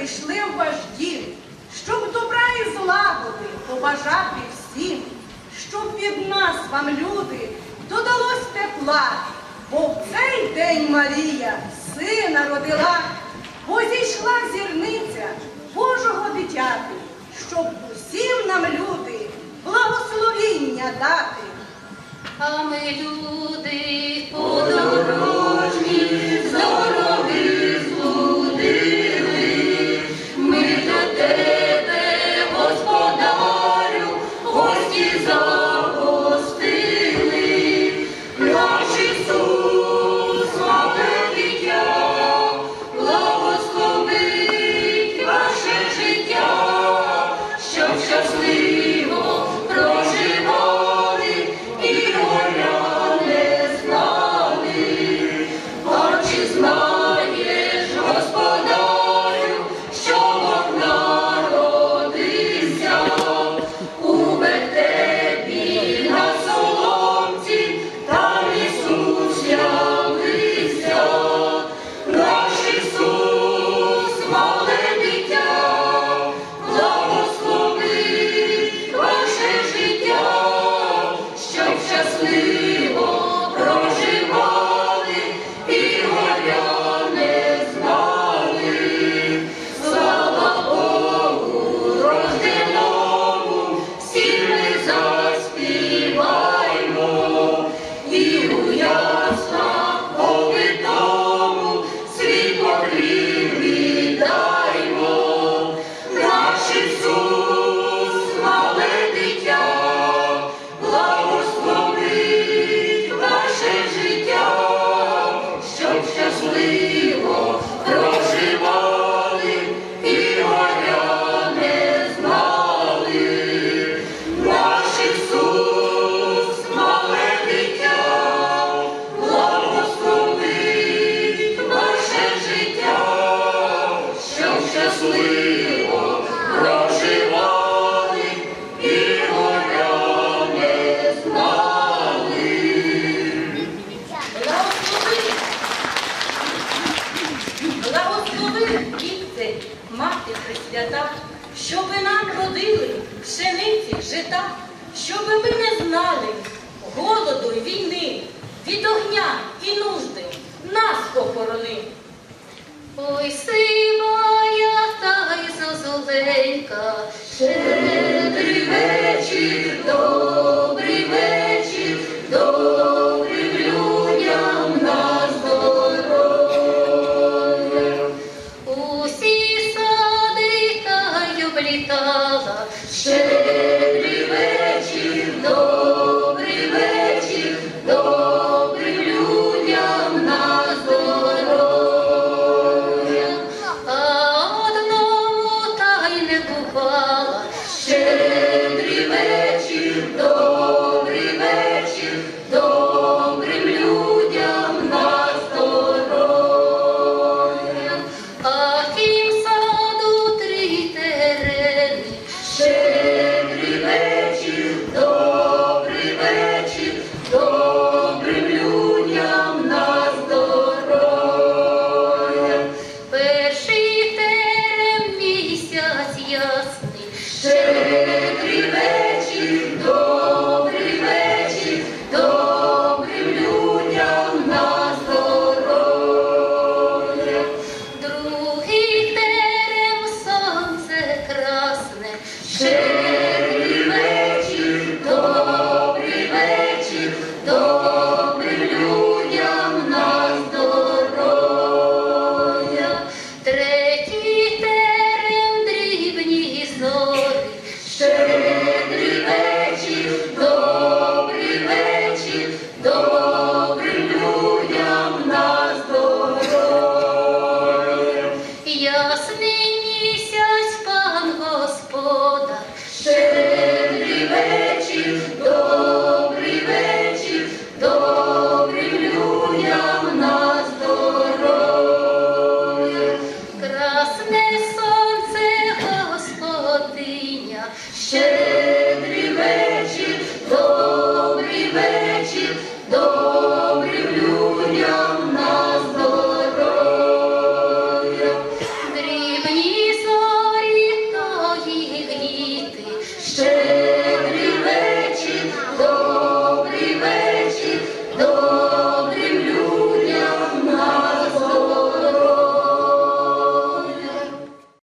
прийшли в ваш щоб добра і злагоди побажати всім, щоб від нас вам, люди, додалось тепла, бо в цей день Марія сина родила, бо зійшла зірниця Божого дитяти, щоб усім нам люди благословіння дати. А ми люди Happy жита, щоби ми не знали голоду й війни, від огня і нужди нас похорони. Ой, сивая та ще